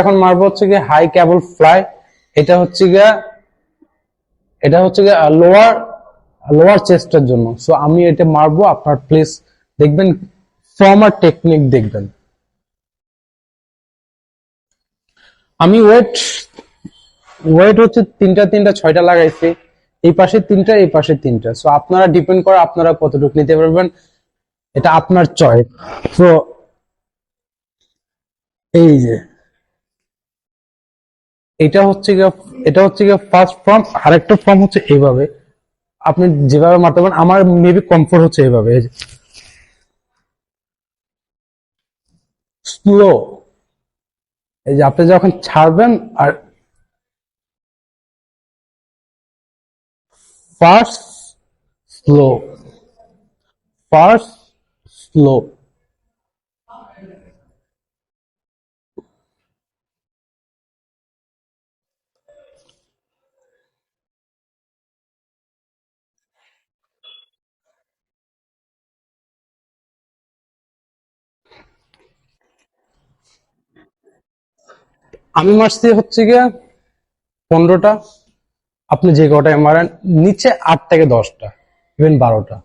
এখন মারবো হচ্ছে গিয়ে হাই ক্যাবল ফ্লাই এটা হচ্ছে গিয়া, এটা হচ্ছে গিয়ে লোয়ার লোয়ার চেস্টের জন্য। সো আমি এটা মারবো আপনার প্লিজ দেখবেন ফর্মার টেকনিক দেখবেন। আমি ওয়েট ওয়েট হচ্ছে তিনটা তিনটা, ছয়টা লাগাইছি। এই পাশে তিনটা, এই পাশে তিনটা। সো আপনারা ডিপেন্ড করে আপনারা কতটুকু নিতে পারবেন, এটা আপনার চয়েস তো এই যে এটা হচ্ছে গিয়ে, এটা হচ্ছে গিয়ে ফার্স্ট ফর্ম আরেকটা ফর্ম হচ্ছে এইভাবে। আপনি যেভাবে মারতে পারেন, আমার মেবি কমফোর্ট হচ্ছে এইভাবে। স্লো এই যে আপনি যখন ছাড়বেন, আর ফার্স্ট স্লো ফার্স্ট স্লো আমি মারছি হচ্ছে গিয়ে পনেরোটা, আপনি যে কটায় মারেন, নিচে আট থেকে দশটা ইভেন বারোটা।